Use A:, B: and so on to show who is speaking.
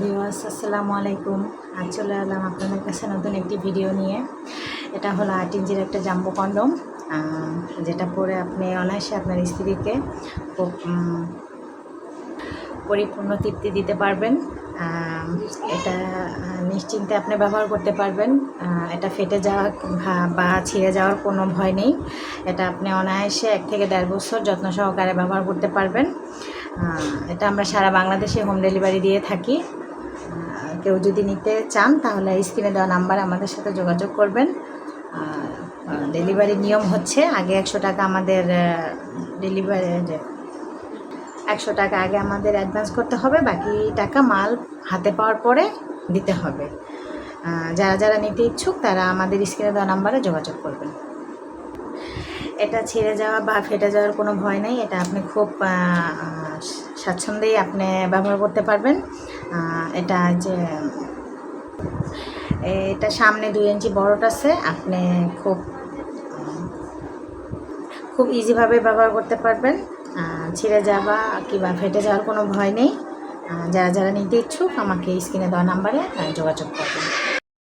A: Viewers, আসসালামু আলাইকুম। আজ চলে এলাম আপনাদের কাছে নতুন একটি ভিডিও নিয়ে। এটা হলো আট ইঞ্চির একটা জাম্বো কন্ডম যেটা পরে আপনি অনায়াসে আপনার স্ত্রীকে পরিপূর্ণ তৃপ্তি দিতে পারবেন। এটা নিশ্চিন্তে আপনি ব্যবহার করতে পারবেন। এটা ফেটে যাওয়া বা ছিঁড়ে যাওয়ার কোনো ভয় নেই। এটা আপনি অনায়াসে এক থেকে দেড় বছর যত্ন সহকারে ব্যবহার করতে পারবেন। এটা আমরা সারা বাংলাদেশে হোম ডেলিভারি দিয়ে থাকি। কেউ যদি নিতে চান, তাহলে স্ক্রিনে দেওয়া নাম্বার আমাদের সাথে যোগাযোগ করবেন। ডেলিভারির নিয়ম হচ্ছে আগে একশো টাকা আমাদের ডেলিভারি একশো টাকা আগে আমাদের অ্যাডভান্স করতে হবে, বাকি টাকা মাল হাতে পাওয়ার পরে দিতে হবে। যারা যারা নিতে ইচ্ছুক, তারা আমাদের স্ক্রিনে দেওয়া নাম্বারে যোগাযোগ করবেন। এটা ছেড়ে যাওয়া বা ফেটে যাওয়ার কোনো ভয় নেই, এটা আপনি খুব স্বাচ্ছন্দ্যেই আপনি ব্যবহার করতে পারবেন। এটা যে, এটা সামনে দুই ইঞ্চি বড়টা আছে, আপনি খুব খুব ইজিভাবে ব্যবহার করতে পারবেন। ছিঁড়ে যাওয়া কিংবা ফেটে যাওয়ার কোনো ভয় নেই। যারা যারা নিতে ইচ্ছুক, আমাকে স্ক্রিনে দেওয়া নাম্বারে যোগাযোগ করবেন।